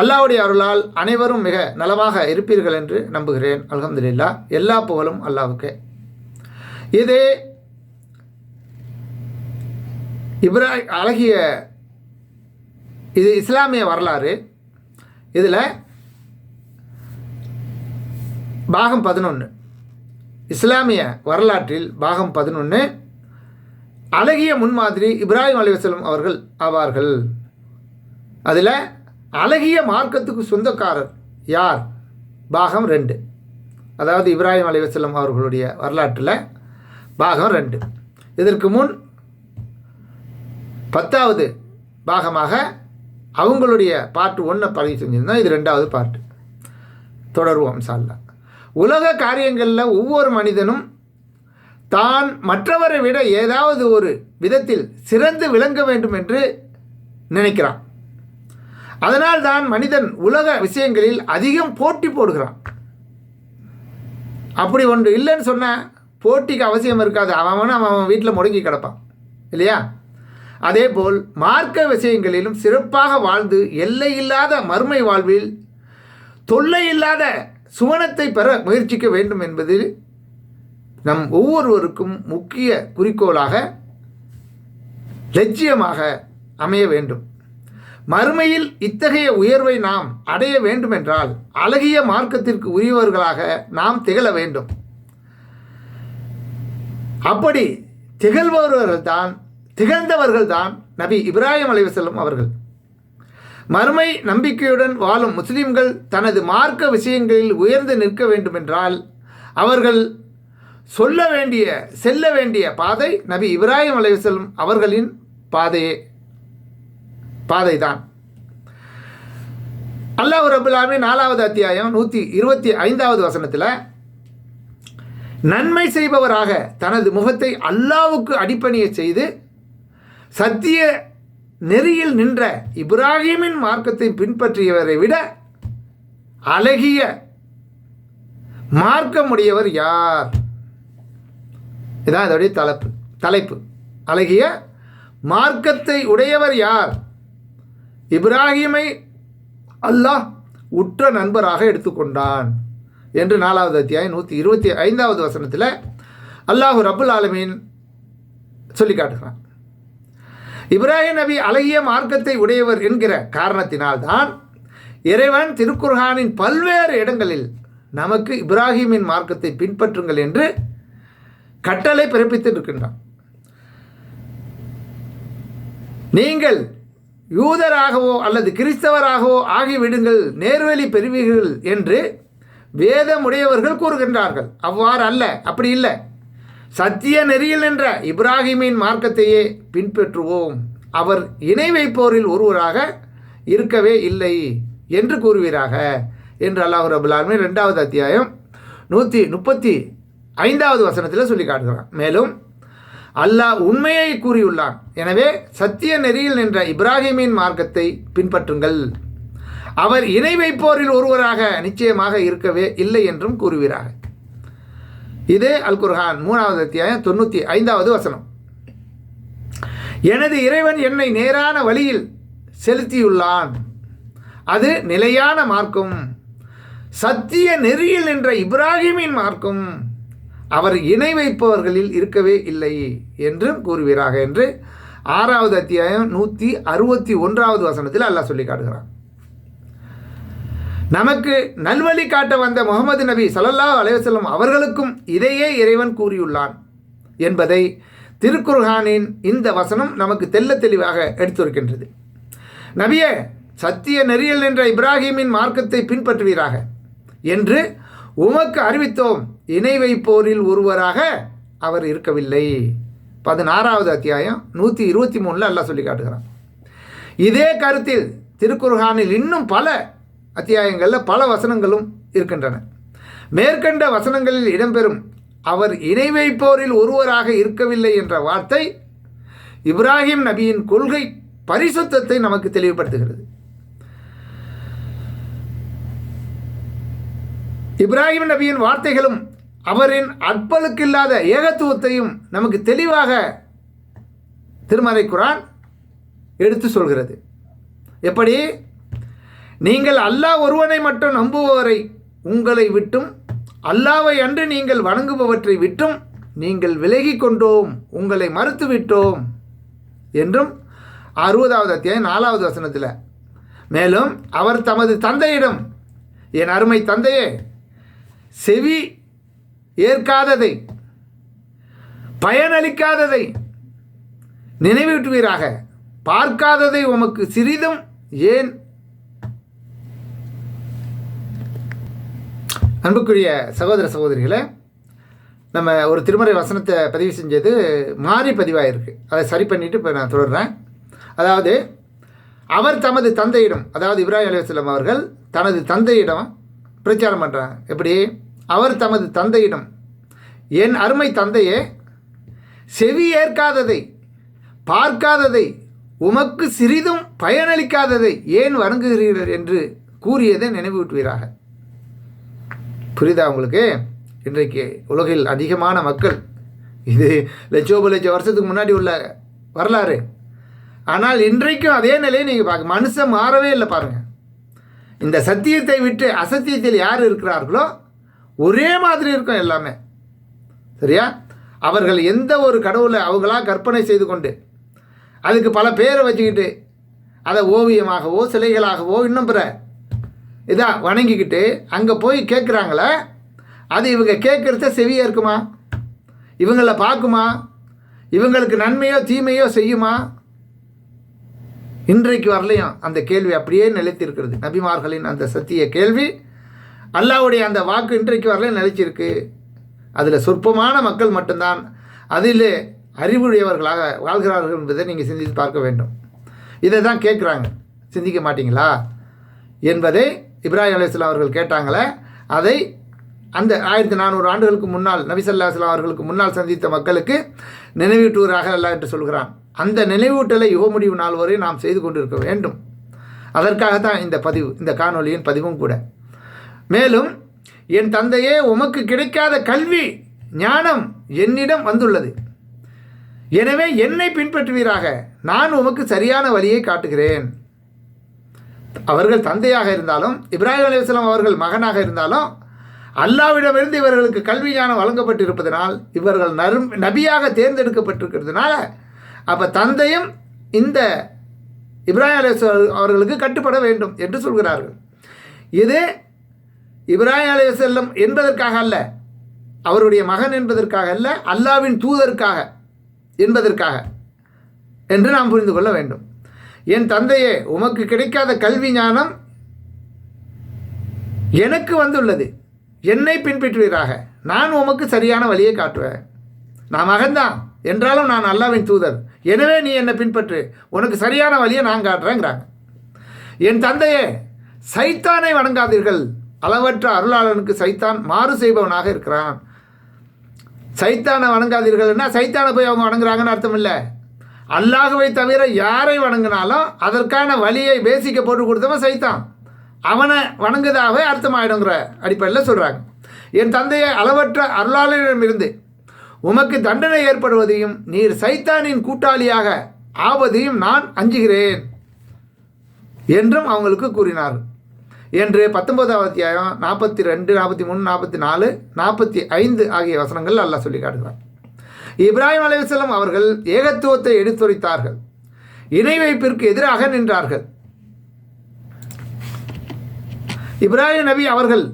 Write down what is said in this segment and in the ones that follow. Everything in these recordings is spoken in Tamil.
அல்லாவுடைய அருளால் அனைவரும் மிக நலமாக இருப்பீர்கள் என்று நம்புகிறேன். அலமதுல்லா எல்லா புகழும் அல்லாவுக்கு. இது இப்ரா அழகிய இது இஸ்லாமிய வரலாறு. இதில் பாகம் பதினொன்று இஸ்லாமிய வரலாற்றில் பாகம் பதினொன்று அழகிய முன்மாதிரி இப்ராஹிம் அலிவசலம் அவர்கள் ஆவார்கள். அதில் அழகிய மார்க்கத்துக்கு சொந்தக்காரர் யார்? பாகம் ரெண்டு. அதாவது இப்ராஹிம் அலைவசல்லம் அவர்களுடைய வரலாற்றில் பாகம் ரெண்டு. இதற்கு முன் பத்தாவது பாகமாக அவங்களுடைய பாட்டு ஒன்றை பதிவு செஞ்சுருந்தோம். இது ரெண்டாவது பாட்டு தொடருவோம் சால்லா உலக காரியங்களில் ஒவ்வொரு மனிதனும் தான் மற்றவரை விட ஏதாவது ஒரு விதத்தில் சிறந்து விளங்க வேண்டும் என்று நினைக்கிறான். அதனால் தான் மனிதன் உலக விஷயங்களில் அதிகம் போட்டி போடுகிறான். அப்படி ஒன்று இல்லைன்னு சொன்னால் போட்டிக்கு அவசியம் இருக்காது. அவன் அவன் வீட்டில் முடங்கி கிடப்பான். இல்லையா? அதேபோல் மார்க்க விஷயங்களிலும் சிறப்பாக வாழ்ந்து எல்லை இல்லாத மறுமை வாழ்வில் தொல்லை இல்லாத சுவனத்தை பெற முயற்சிக்க வேண்டும் என்பது நம் ஒவ்வொருவருக்கும் முக்கிய குறிக்கோளாக லட்சியமாக அமைய வேண்டும். மறுமையில் இத்தகைய உயர்வை நாம் அடைய வேண்டுமென்றால் அழகிய மார்க்கத்திற்கு உரியவர்களாக நாம் திகழ வேண்டும். அப்படி திகழ்பவர்கள்தான் திகழ்ந்தவர்கள்தான் நபி இப்ராஹிம் அலைவசல்லம் அவர்கள். மறுமை நம்பிக்கையுடன் வாழும் முஸ்லிம்கள் தனது மார்க்க விஷயங்களில் உயர்ந்து நிற்க வேண்டுமென்றால் அவர்கள் சொல்ல வேண்டிய செல்ல வேண்டிய பாதை நபி இப்ராஹிம் அலைவசல்லம் அவர்களின் பாதையே. பாதை தான் அல்லாஹ் ரபுல்லாமே நாலாவது அத்தியாயம் நூற்றி இருபத்தி ஐந்தாவது வசனத்தில் நன்மை செய்பவராக தனது முகத்தை அல்லாவுக்கு அடிப்பணிய செய்து சத்திய நெறியில் நின்ற இப்ராஹிமின் மார்க்கத்தை பின்பற்றியவரை விட அழகிய மார்க்கமுடையவர் யார்? இதான் இதோடைய தலைப்பு. தலைப்பு. அழகிய மார்க்கத்தை உடையவர் யார்? இப்ராஹிமை அல்லாஹ் உற்ற நண்பராக எடுத்துக்கொண்டான். என்று நாலாவது அத்தியாயம் நூற்றி இருபத்தி ஐந்தாவது வசனத்தில் அல்லாஹு ரபுல் ஆலமீன் சொல்லி காட்டுகிறான். இப்ராஹிம் நபி அழகிய மார்க்கத்தை உடையவர் என்கிற காரணத்தினால்தான் இறைவன் திருக்குர்ஹானின் பல்வேறு இடங்களில் நமக்கு இப்ராஹிமின் மார்க்கத்தை பின்பற்றுங்கள் என்று கட்டளை பிறப்பித்து இருக்கின்றான் நீங்கள் யூதராகவோ அல்லது கிறிஸ்தவராகவோ ஆகிவிடுங்கள் நேர்வழி பெறுவீர்கள் என்று வேதமுடையவர்கள் கூறுகின்றார்கள். அவ்வாறு அல்ல அப்படி இல்லை. சத்திய நெறியில் என்ற இப்ராஹிமின் மார்க்கத்தையே பின்பற்றுவோம். அவர் இணை வைப்போரில் ஒருவராக இருக்கவே இல்லை என்று கூறுவீராக என்று அல்லாஹ் ரபுல்லாலுமே ரெண்டாவது அத்தியாயம் நூற்றி முப்பத்தி ஐந்தாவது வசனத்தில் சொல்லி காட்டுகிறான். மேலும் அல்லாஹ் உண்மையை கூறியுள்ளான். எனவே சத்திய நெறியில் நின்ற இப்ராஹிமின் மார்க்கத்தை பின்பற்றுங்கள். அவர் இணை வைப்போரில் ஒருவராக நிச்சயமாக இருக்கவே இல்லை என்றும் கூறுகிறார் இது அல் குர்ஹான் மூணாவது அத்தியாயம் தொண்ணூற்றி ஐந்தாவது வசனம். எனது இறைவன் என்னை நேரான வழியில் செலுத்தியுள்ளான். அது நிலையான மார்க்கும். சத்திய நெறியில் நின்ற இப்ராஹிமின் மார்க்கும். அவர் இணை வைப்பவர்களில் இருக்கவே இல்லை என்றும் கூறுவீராக என்று ஆறாவது அத்தியாயம் நூற்றி அறுபத்தி ஒன்றாவது வசனத்தில் அல்லாஹ் சொல்லி காட்டுகிறான். நமக்கு நல்வழி காட்ட வந்த முகமது நபி சல்லல்லா அலைவசல்லம் அவர்களுக்கும் இதையே இறைவன் கூறியுள்ளான் என்பதை திருக்குர்ஹானின் இந்த வசனம் நமக்கு தெல்ல தெளிவாக எடுத்துரைக்கின்றது. நபியே சத்திய நெறியல் என்ற இப்ராஹிமின் மார்க்கத்தை பின்பற்றுவீராக என்று உமக்கு அறிவித்தோம். இணை வைப்போரில் ஒருவராக அவர் இருக்கவில்லை. பதினாறாவது அத்தியாயம் நூற்றி இருபத்தி மூணில் எல்லாம் சொல்லி காட்டுகிறான். இதே கருத்தில் திருக்குர்ஹானில் இன்னும் பல அத்தியாயங்களில் பல வசனங்களும் இருக்கின்றன. மேற்கண்ட வசனங்களில் இடம்பெறும் அவர் இணை வைப்போரில் ஒருவராக இருக்கவில்லை என்ற வார்த்தை இப்ராஹிம் நபியின் கொள்கை பரிசுத்தத்தை நமக்கு தெளிவுபடுத்துகிறது. இப்ராஹிம் நபியின் வார்த்தைகளும் அவரின் அற்பலுக்கில்லாத ஏகத்துவத்தையும் நமக்கு தெளிவாக திருமறை குரான் எடுத்து சொல்கிறது. எப்படி? நீங்கள் அல்லாஹ் ஒருவனை மட்டும் நம்புபவரை உங்களை விட்டும் அல்லாவை அன்று நீங்கள் வணங்குபவற்றை விட்டும் நீங்கள் விலகி கொண்டோம் உங்களை மறுத்துவிட்டோம் என்றும் அறுபதாவது அத்தியாயம் நாலாவது வசனத்தில். மேலும் அவர் தமது தந்தையிடம் என் அருமை தந்தையே செவி ஏற்காததை பயனளிக்காததை நினைவூட்டுவீராக. பார்க்காததை உமக்கு சிறிதும் ஏன்? அன்புக்குரிய சகோதர சகோதரிகளை நம்ம ஒரு திருமறை வசனத்தை பதிவு செஞ்சது மாறி பதிவாயிருக்கு. அதை சரி பண்ணிவிட்டு இப்போ நான் தொடர்றேன். அதாவது அவர் தமது தந்தையிடம் அதாவது இப்ராஹிம் அலுவலம் அவர்கள் தனது தந்தையிடம் பிரச்சாரம் பண்ணுறாங்க எப்படி? அவர் தமது தந்தையிடம் என் அருமை தந்தையே செவி ஏற்காததை பார்க்காததை உமக்கு சிறிதும் பயனளிக்காததை ஏன் வணங்குகிறீர்கள்? என்று கூறியதை நினைவூட்டுவீராக. புரியுதா உங்களுக்கு? இன்றைக்கு உலகில் அதிகமான மக்கள் இது லட்சோப லட்சம் வருஷத்துக்கு முன்னாடி உள்ள வரலாறு. ஆனால் இன்றைக்கும் அதே நிலையை நீங்கள் பார்க்க மனுஷன் மாறவே இல்லை பாருங்கள் இந்த சத்தியத்தை விட்டு அசத்தியத்தில் யார் இருக்கிறார்களோ ஒரே மாதிரி இருக்கும் எல்லாமே? சரியா? அவர்கள் எந்த ஒரு கடவுளை அவங்களா கற்பனை செய்து கொண்டு அதுக்கு பல பேரை வச்சுக்கிட்டு அதை ஓவியமாகவோ சிலைகளாகவோ இன்னும் பிற இதான் வணங்கிக்கிட்டு அங்கே போய் கேட்குறாங்களே அது இவங்க கேட்குறத செவியாக இருக்குமா? இவங்களை பார்க்குமா? இவங்களுக்கு நன்மையோ தீமையோ செய்யுமா? இன்றைக்கு வரலையும். அந்த கேள்வி அப்படியே நிலைத்திருக்கிறது. நபிமார்களின் அந்த சத்திய கேள்வி. அல்லாவுடைய அந்த வாக்கு இன்றைக்கு வரல நிலைச்சிருக்கு அதில் சொற்பமான மக்கள் மட்டும்தான் அதில் அறிவுடையவர்களாக வாழ்கிறார்கள் என்பதை நீங்கள் சிந்தித்து பார்க்க வேண்டும். இதை தான் கேட்குறாங்க. சிந்திக்க மாட்டீங்களா? என்பதை இப்ராஹிம் அலிஸ்லாம் அவர்கள் கேட்டாங்களே அதை அந்த ஆயிரத்தி நானூறு ஆண்டுகளுக்கு முன்னால் நபிசல்லா இஸ்லாம் அவர்களுக்கு முன்னால் சந்தித்த மக்களுக்கு நினைவூட்டுவராக அல்ல என்று சொல்கிறான். அந்த நினைவூட்டலை யுக முடிவு நாள் வரை நாம் செய்து கொண்டிருக்க வேண்டும். அதற்காகத்தான் இந்த பதிவு இந்த காணொலியின் பதிவும் கூட. மேலும் என் தந்தையே உமக்கு கிடைக்காத கல்வி ஞானம் என்னிடம் வந்துள்ளது. எனவே என்னை பின்பற்றுவீராக நான் உமக்கு சரியான வழியை காட்டுகிறேன். அவர்கள் தந்தையாக இருந்தாலும் இப்ராஹிம் அலிஸ்லாம் அவர்கள் மகனாக இருந்தாலும் அல்லாவிடமிருந்து இவர்களுக்கு கல்வி ஞானம் வழங்கப்பட்டிருப்பதனால் இவர்கள் நரும் நபியாக தேர்ந்தெடுக்கப்பட்டிருக்கிறதுனால அப்போ தந்தையும் இந்த இப்ராஹிம் அலி அவர்களுக்கு கட்டுப்பட வேண்டும் என்று சொல்கிறார்கள். இது இப்ராஹிம் அலைய செல்லம் என்பதற்காக அல்ல அவருடைய மகன் என்பதற்காக அல்ல அல்லாவின் தூதருக்காக என்பதற்காக என்று நாம் புரிந்து கொள்ள வேண்டும். என் தந்தையே உமக்கு கிடைக்காத கல்வி ஞானம் எனக்கு வந்துள்ளது. என்னை பின்பற்றுவீராக. நான் உமக்கு சரியான வழியை காட்டுவேன். நான் மகன்தான். என்றாலும் நான் அல்லாவின் தூதர். எனவே நீ என்னை பின்பற்று. உனக்கு சரியான வழியை நான் காட்டுறேங்கிறாங்க. என் தந்தையே சைத்தானை வணங்காதீர்கள். அளவற்ற அருளாளனுக்கு சைத்தான் மாறு செய்பவனாக இருக்கிறான். சைத்தானை வணங்காதீர்கள்னா சைத்தானை போய் அவங்க வணங்குறாங்கன்னு அர்த்தம் இல்லை அல்லாஹுவை தவிர யாரை வணங்கினாலும் அதற்கான வழியை பேசிக்க போட்டு கொடுத்தவன் சைத்தான். அவனை வணங்குதாவே அர்த்தமாயிடுங்கிற அடிப்படையில் சொல்கிறாங்க என் தந்தையை அளவற்ற அருளாளரிடமிருந்து உமக்கு தண்டனை ஏற்படுவதையும் நீர் சைத்தானின் கூட்டாளியாக ஆவதையும் நான் அஞ்சுகிறேன் என்றும் அவங்களுக்கு கூறினார் என்று பத்தொன்பதாவது அத்தியாயம் நாற்பத்தி ரெண்டு நாற்பத்தி மூணு நாற்பத்தி நாலு நாற்பத்தி ஐந்து ஆகிய வசனங்கள் அல்லா சொல்லி காட்டுகிறார் இப்ராஹிம் அலைவசல்லம் அவர்கள் ஏகத்துவத்தை எடுத்துரைத்தார்கள். இணை வைப்பிற்கு எதிராக நின்றார்கள். இப்ராஹிம் நபி அவர்கள்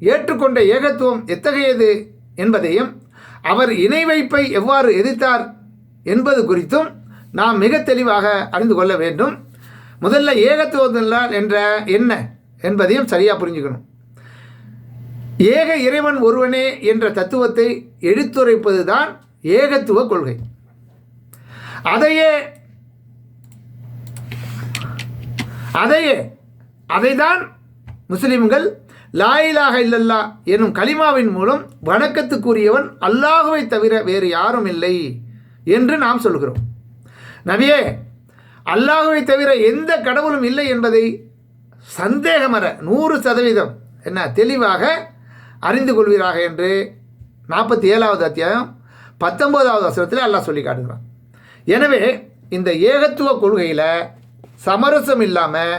ஏற்றுக்கொண்ட ஏகத்துவம் எத்தகையது என்பதையும் அவர் இணை வைப்பை எவ்வாறு எதிர்த்தார் என்பது குறித்தும் நாம் மிக தெளிவாக அறிந்து கொள்ள வேண்டும். முதல்ல ஏகத்துவம் என்ற என்ன? என்பதையும் சரியாக புரிஞ்சுக்கணும். ஏக இறைவன் ஒருவனே என்ற தத்துவத்தை எடுத்துரைப்பது தான் ஏகத்துவ கொள்கை. அதையே அதையே அதைதான் முஸ்லிம்கள் லாயிலாக இல்லல்லா எனும் கலிமாவின் மூலம் வணக்கத்துக்குரியவன் அல்லாஹுவை தவிர வேறு யாரும் இல்லை என்று நாம் சொல்கிறோம். நபியே அல்லாஹுவை தவிர எந்த கடவுளும் இல்லை என்பதை சந்தேகமற நூறு சதவீதம். என்ன? தெளிவாக அறிந்து கொள்வீராக என்று நாற்பத்தி ஏழாவது அத்தியாயம் பத்தொம்போதாவது வசனத்தில் அல்லாஹ் சொல்லி காட்டுகிறான். எனவே இந்த ஏகத்துவ கொள்கையில் சமரசம் இல்லாமல்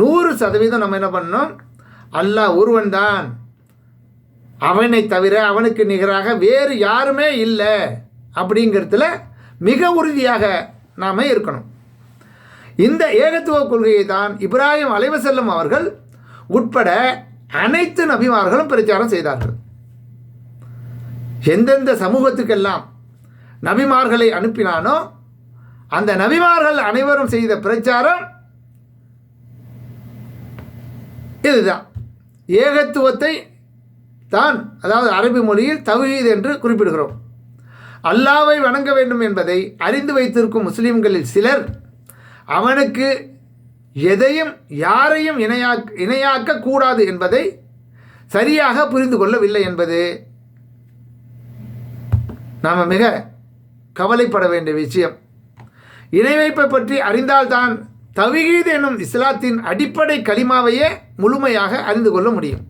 நூறு சதவீதம் நம்ம என்ன பண்ணணும்? அல்லாஹ் ஒருவன் தான் அவனை தவிர அவனுக்கு நிகராக வேறு யாருமே இல்லை அப்படிங்கிறதுல மிக உறுதியாக நாம் இருக்கணும். இந்த ஏகத்துவ கொள்கையை தான் இப்ராஹிம் அலைவசல்லம் அவர்கள் உட்பட அனைத்து நபிமார்களும் பிரச்சாரம் செய்தார்கள். எந்தெந்த சமூகத்துக்கெல்லாம் நபிமார்களை அனுப்பினானோ அந்த நபிமார்கள் அனைவரும் செய்த பிரச்சாரம் இதுதான். ஏகத்துவத்தை தான் அதாவது அரபி மொழியில் தவீத் என்று குறிப்பிடுகிறோம். அல்லாவை வணங்க வேண்டும் என்பதை அறிந்து வைத்திருக்கும் முஸ்லீம்களில் சிலர் அவனுக்கு எதையும் யாரையும் இணையா இணையாக்க கூடாது என்பதை சரியாக புரிந்து கொள்ளவில்லை என்பது நாம் மிக கவலைப்பட வேண்டிய விஷயம். இணை வைப்பை பற்றி அறிந்தால்தான் தவிகீது எனும் இஸ்லாத்தின் அடிப்படை கலிமாவையே முழுமையாக அறிந்து கொள்ள முடியும்.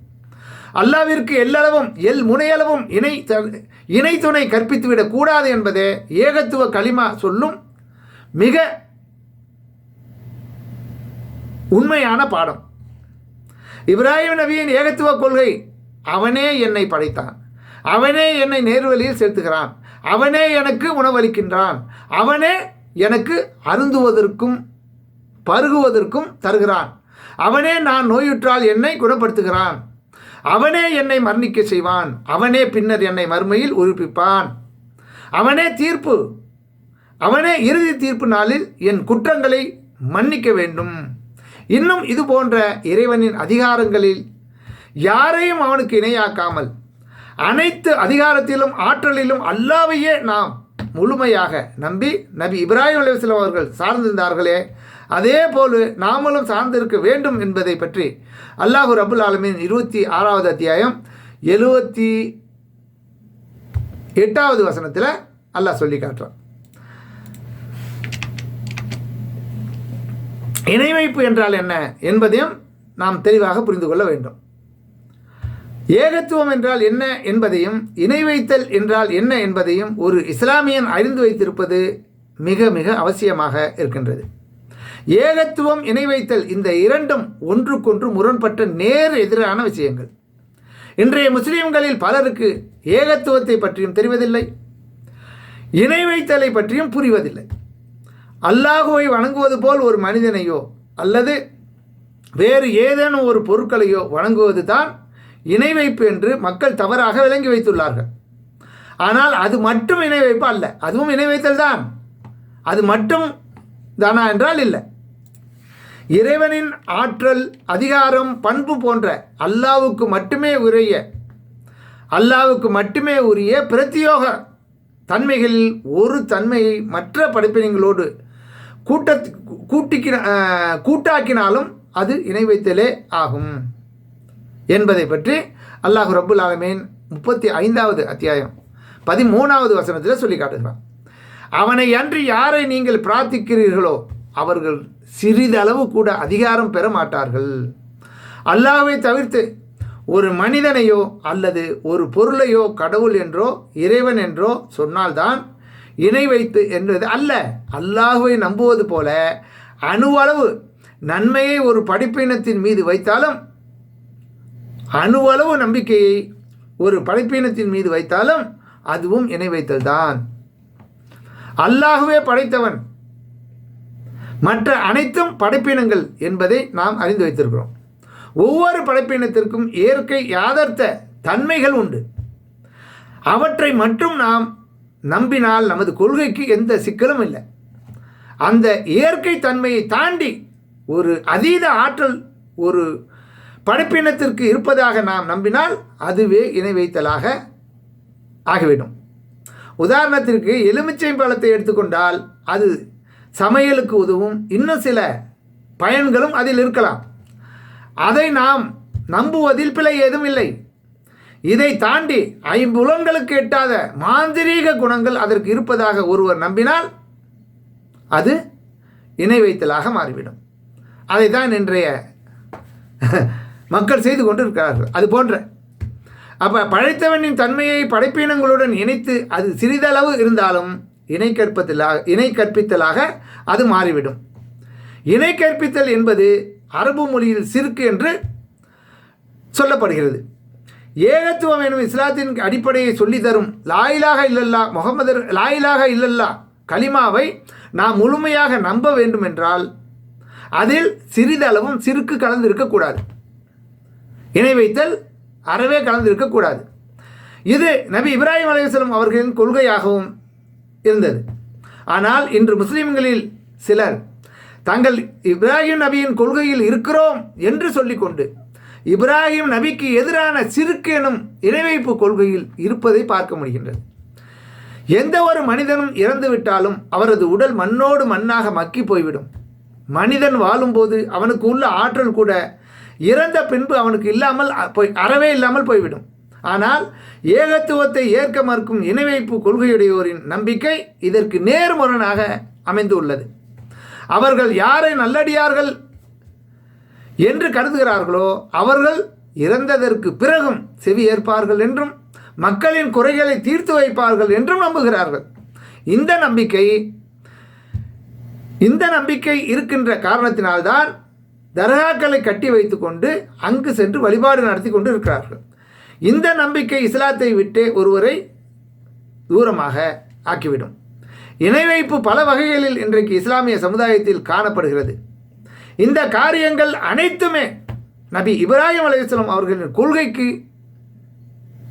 அல்லாவிற்கு எல்லளவும் எல் முனையளவும் இணை த- இணை துணை கற்பித்துவிடக் கூடாது என்பதே ஏகத்துவ கலிமா சொல்லும் மிக உண்மையான பாடம். இப்ராஹிம் நபியின் ஏகத்துவ கொள்கை அவனே என்னை படைத்தான். அவனே என்னை நேர்வழியில் செலுத்துகிறான் அவனே எனக்கு உணவளிக்கின்றான். அவனே எனக்கு அருந்துவதற்கும் பருகுவதற்கும் தருகிறான். அவனே நான் நோயுற்றால் என்னை குணப்படுத்துகிறான். அவனே என்னை மரணிக்க செய்வான். அவனே பின்னர் என்னை மறுமையில் உயிர்ப்பிப்பான். அவனே தீர்ப்பு. அவனே இறுதி தீர்ப்பு நாளில் என் குற்றங்களை மன்னிக்க வேண்டும். இன்னும் இது போன்ற இறைவனின் அதிகாரங்களில் யாரையும் அவனுக்கு இணையாக்காமல் அனைத்து அதிகாரத்திலும் ஆற்றலிலும் அல்லாவையே நாம் முழுமையாக நம்பி நபி இப்ராஹிம் அலுவலம் அவர்கள் சார்ந்திருந்தார்களே அதே போல நாமளும் சார்ந்திருக்க வேண்டும் என்பதை பற்றி அல்லாஹு ரபுல் ஆலமின் இருபத்தி ஆறாவது அத்தியாயம் எழுபத்தி எட்டாவது வசனத்தில் அல்லாஹ் சொல்லி காட்டுறான். இணைவைப்பு என்றால் என்ன என்பதையும் நாம் தெளிவாக புரிந்து கொள்ள வேண்டும். ஏகத்துவம் என்றால் என்ன என்பதையும் இணை வைத்தல் என்றால் என்ன என்பதையும் ஒரு இஸ்லாமியன் அறிந்து வைத்திருப்பது மிக மிக அவசியமாக இருக்கின்றது. ஏகத்துவம் இணை வைத்தல் இந்த இரண்டும் ஒன்றுக்கொன்று முரண்பட்ட நேர் எதிரான விஷயங்கள். இன்றைய முஸ்லீம்களில் பலருக்கு ஏகத்துவத்தை பற்றியும் தெரிவதில்லை. இணை வைத்தலை பற்றியும் புரிவதில்லை. அல்லாஹுவை வணங்குவது போல் ஒரு மனிதனையோ அல்லது வேறு ஏதேனும் ஒரு பொருட்களையோ வணங்குவது தான் இணை வைப்பு என்று மக்கள் தவறாக விளங்கி வைத்துள்ளார்கள். ஆனால் அது மட்டும் இணை வைப்பு அல்ல. அதுவும் இணை வைத்தல் தான். அது மட்டும் தானா என்றால் இல்லை. இறைவனின் ஆற்றல் அதிகாரம் பண்பு போன்ற அல்லாவுக்கு மட்டுமே உரிய அல்லாவுக்கு மட்டுமே உரிய பிரத்தியோக தன்மைகளில் ஒரு தன்மையை மற்ற படைப்பினங்களோடு கூட்ட கூட்டிக்கின கூட்டாக்கினாலும் அது இணை வைத்தலே ஆகும் என்பதை பற்றி அல்லாஹ் ரபுல் ஆலமீன் முப்பத்தி ஐந்தாவது அத்தியாயம் பதிமூணாவது வசனத்தில் சொல்லி காட்டுகிறான். அவனை அன்று யாரை நீங்கள் பிரார்த்திக்கிறீர்களோ அவர்கள் சிறிதளவு கூட அதிகாரம் பெற மாட்டார்கள். அல்லாவை தவிர்த்து ஒரு மனிதனையோ அல்லது ஒரு பொருளையோ கடவுள் என்றோ இறைவன் என்றோ சொன்னால்தான் இணை வைத்து என்பது அல்ல. அல்லாஹுவை நம்புவது போல அணுவளவு நன்மையை ஒரு படைப்பினத்தின் மீது வைத்தாலும் அணுவளவு நம்பிக்கையை ஒரு படைப்பினத்தின் மீது வைத்தாலும் அதுவும் இணை வைத்தல்தான் அல்லாஹுவே படைத்தவன். மற்ற அனைத்தும் படைப்பினங்கள் என்பதை நாம் அறிந்து வைத்திருக்கிறோம். ஒவ்வொரு படைப்பினத்திற்கும் இயற்கை யாதர்த்த தன்மைகள் உண்டு. அவற்றை மட்டும் நாம் நம்பினால் நமது கொள்கைக்கு எந்த சிக்கலும் இல்லை. அந்த இயற்கை தன்மையை தாண்டி ஒரு அதீத ஆற்றல் ஒரு படைப்பினத்திற்கு இருப்பதாக நாம் நம்பினால் அதுவே இணை வைத்தலாக ஆகிவிடும் உதாரணத்திற்கு எலுமிச்சை பழத்தை எடுத்துக்கொண்டால் அது சமையலுக்கு உதவும். இன்னும் சில பயன்களும் அதில் இருக்கலாம். அதை நாம் நம்புவதில் பிழை ஏதும் இல்லை. இதை தாண்டி ஐம்புலன்களுக்கு எட்டாத மாந்திரீக குணங்கள் அதற்கு இருப்பதாக ஒருவர் நம்பினால் அது இணை வைத்தலாக மாறிவிடும். அதை தான் இன்றைய மக்கள் செய்து கொண்டு இருக்கிறார்கள் அது போன்ற. அப்போ படைத்தவனின் தன்மையை படைப்பினங்களுடன் இணைத்து அது சிறிதளவு இருந்தாலும் இணை கற்பித்தலாக இணை கற்பித்தலாக அது மாறிவிடும். இணை கற்பித்தல் என்பது அரபு மொழியில் சிறுக்கு என்று சொல்லப்படுகிறது. ஏகத்துவம் எனும் இஸ்லாத்தின் அடிப்படையை சொல்லித்தரும். லாயிலாக இல்லல்லா முகமது லாயிலாக இல்லல்லா கலிமாவை நாம் முழுமையாக நம்ப வேண்டும் என்றால் அதில் சிறிதளவும் சிறுக்கு கலந்து இருக்கக்கூடாது இணை வைத்தல் அறவே கலந்து இருக்கக்கூடாது இது நபி இப்ராஹிம் அலையம் அவர்களின் கொள்கையாகவும் இருந்தது. ஆனால் இன்று முஸ்லிம்களில் சிலர் தங்கள் இப்ராஹிம் நபியின் கொள்கையில் இருக்கிறோம் என்று சொல்லிக்கொண்டு இப்ராஹிம் நபிக்கு எதிரான சிறுக்கு எனும் இணைவைப்பு கொள்கையில் இருப்பதை பார்க்க முடிகின்றது. எந்த ஒரு மனிதனும் இறந்துவிட்டாலும் அவரது உடல் மண்ணோடு மண்ணாக மக்கி போய்விடும். மனிதன் வாழும்போது அவனுக்கு உள்ள ஆற்றல் கூட இறந்த பின்பு அவனுக்கு இல்லாமல் போய் அறவே இல்லாமல் போய்விடும். ஆனால் ஏகத்துவத்தை ஏற்க மறுக்கும் இணைவைப்பு கொள்கையுடையோரின் நம்பிக்கை இதற்கு நேர்முரணாக அமைந்து உள்ளது அவர்கள் யாரை நல்லடியார்கள் என்று கருதுகிறார்களோ அவர்கள் இறந்ததற்கு பிறகும் செவி ஏற்பார்கள் என்றும் மக்களின் குறைகளை தீர்த்து வைப்பார்கள் என்றும் நம்புகிறார்கள். இந்த நம்பிக்கை இந்த நம்பிக்கை இருக்கின்ற காரணத்தினால்தான் தர்காக்களை கட்டி வைத்துக்கொண்டு அங்கு சென்று வழிபாடு நடத்தி கொண்டு இருக்கிறார்கள் இந்த நம்பிக்கை இஸ்லாத்தை விட்டு ஒருவரை தூரமாக ஆக்கிவிடும். இணை வைப்பு பல வகைகளில் இன்றைக்கு இஸ்லாமிய சமுதாயத்தில் காணப்படுகிறது. இந்த காரியங்கள் அனைத்துமே நபி இப்ராஹிம் அலையாஸ்லாம் அவர்களின் கொள்கைக்கு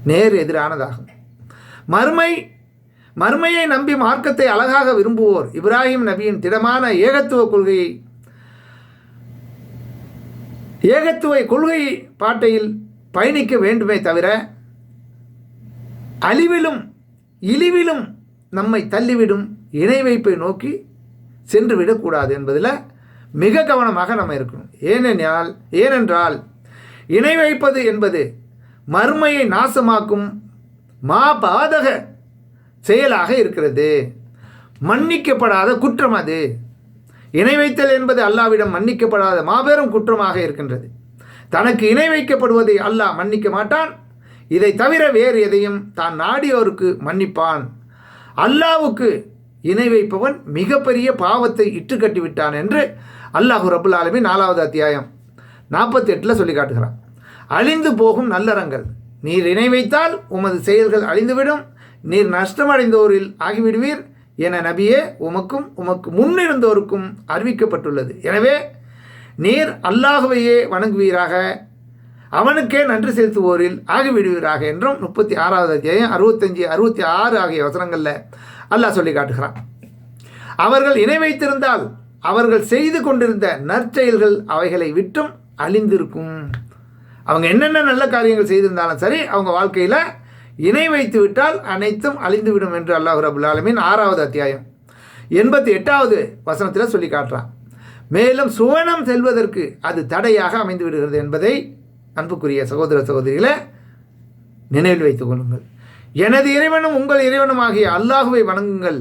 நேர் எதிரானதாகும். மறுமை மறுமையை நம்பி மார்க்கத்தை அழகாக விரும்புவோர் இப்ராஹிம் நபியின் திடமான ஏகத்துவ கொள்கையை ஏகத்துவ கொள்கை பாட்டையில் பயணிக்க வேண்டுமே தவிர அழிவிலும் இழிவிலும் நம்மை தள்ளிவிடும் இணை வைப்பை நோக்கி சென்று விடக்கூடாது என்பதில் மிக கவனமாக நம்ம இருக்கணும். ஏனென்றால் ஏனென்றால் இணை வைப்பது என்பது மறுமையை நாசமாக்கும் மா பாதக செயலாக இருக்கிறது. மன்னிக்கப்படாத குற்றம் அது. இணை வைத்தல் என்பது அல்லாவிடம் மன்னிக்கப்படாத மாபெரும் குற்றமாக இருக்கின்றது. தனக்கு இணை வைக்கப்படுவதை அல்லாஹ் மன்னிக்க மாட்டான். இதை தவிர வேறு எதையும் தான் நாடியோருக்கு மன்னிப்பான். அல்லாவுக்கு இணை வைப்பவன் மிகப்பெரிய பாவத்தை இட்டு கட்டிவிட்டான் என்று அல்லாஹு ரபுல் ஆலமி நாலாவது அத்தியாயம் நாற்பத்தி எட்டில் சொல்லி காட்டுகிறான். அழிந்து போகும் நல்லறங்கள். நீர் இணை வைத்தால் உமது செயல்கள் அழிந்துவிடும். நீர் நஷ்டமடைந்தோரில் ஆகிவிடுவீர் என நபியே உமக்கும் உமக்கு முன்னிருந்தோருக்கும் அறிவிக்கப்பட்டுள்ளது. எனவே நீர் அல்லாஹுவையே வணங்குவீராக. அவனுக்கே நன்றி செலுத்துவோரில் ஆகிவிடுவீராக என்றும் முப்பத்தி ஆறாவது அத்தியாயம் அறுபத்தஞ்சு அறுபத்தி ஆறு ஆகிய வசனங்களில் அல்லாஹ் சொல்லி காட்டுகிறான். அவர்கள் இணை வைத்திருந்தால் அவர்கள் செய்து கொண்டிருந்த நற்செயல்கள் அவைகளை விட்டும் அழிந்திருக்கும். அவங்க என்னென்ன நல்ல காரியங்கள் செய்திருந்தாலும் சரி அவங்க வாழ்க்கையில் இணை வைத்து விட்டால் அனைத்தும் அழிந்துவிடும் என்று அல்லாஹ் ரபுல் ஆலமின் ஆறாவது அத்தியாயம் எண்பத்தி எட்டாவது வசனத்தில் சொல்லி காட்டுறான். மேலும் சுவனம் செல்வதற்கு அது தடையாக அமைந்து விடுகிறது என்பதை அன்புக்குரிய சகோதர சகோதரிகளை நினைவில் வைத்துக் கொள்ளுங்கள். எனது இறைவனும் உங்கள் இறைவனும் ஆகிய அல்லாஹுவை வணங்குங்கள்.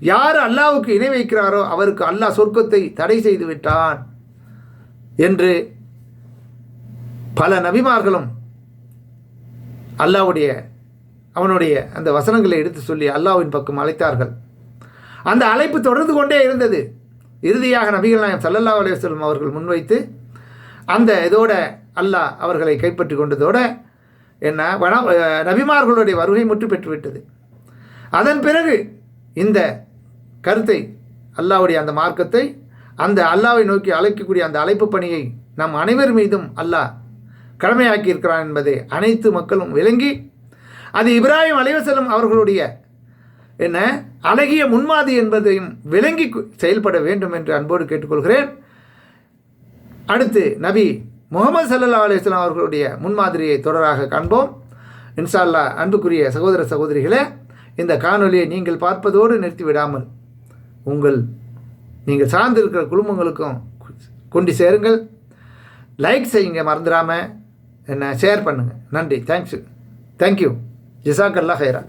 யார் அல்லாஹுக்கு இணை வைக்கிறாரோ அவருக்கு அல்லாஹ் சொர்க்கத்தை தடை செய்து விட்டான் என்று பல நபிமார்களும் அல்லாவுடைய அவனுடைய அந்த வசனங்களை எடுத்து சொல்லி அல்லாவின் பக்கம் அழைத்தார்கள். அந்த அழைப்பு தொடர்ந்து கொண்டே இருந்தது. இறுதியாக நபிகள் நாயம் சல்லல்லா அலையம் அவர்கள் முன்வைத்து அந்த இதோட அல்லாஹ் அவர்களை கைப்பற்றி கொண்டதோட என்ன வன நபிமார்களுடைய வருகை முற்று பெற்றுவிட்டது அதன் பிறகு இந்த கருத்தை அல்லாவுடைய அந்த மார்க்கத்தை அந்த அல்லாவை நோக்கி அழைக்கக்கூடிய அந்த அழைப்பு பணியை நம் அனைவர் மீதும் அல்லாஹ் கடமையாக்கி இருக்கிறான் என்பதை அனைத்து மக்களும் விளங்கி அது இப்ராஹிம் அலைவசலம் அவர்களுடைய என்ன அழகிய முன்மாதி என்பதையும் விளங்கி செயல்பட வேண்டும் என்று அன்போடு கேட்டுக்கொள்கிறேன். அடுத்து நபி முகமது சல்லா அலிஸ்லாம் அவர்களுடைய முன்மாதிரியை தொடராக காண்போம். இன்ஷால்லா அன்புக்குரிய சகோதர சகோதரிகளே இந்த காணொலியை நீங்கள் பார்ப்பதோடு நிறுத்திவிடாமல் உங்கள் நீங்கள் சார்ந்திருக்கிற குடும்பங்களுக்கும் கொண்டு சேருங்கள். லைக் செய்யுங்க மறந்துடாமல் என்ன ஷேர் பண்ணுங்கள் நன்றி. தேங்க்ஸ் தேங்க்யூ ஜிசாக்கல்லா ஹைரா.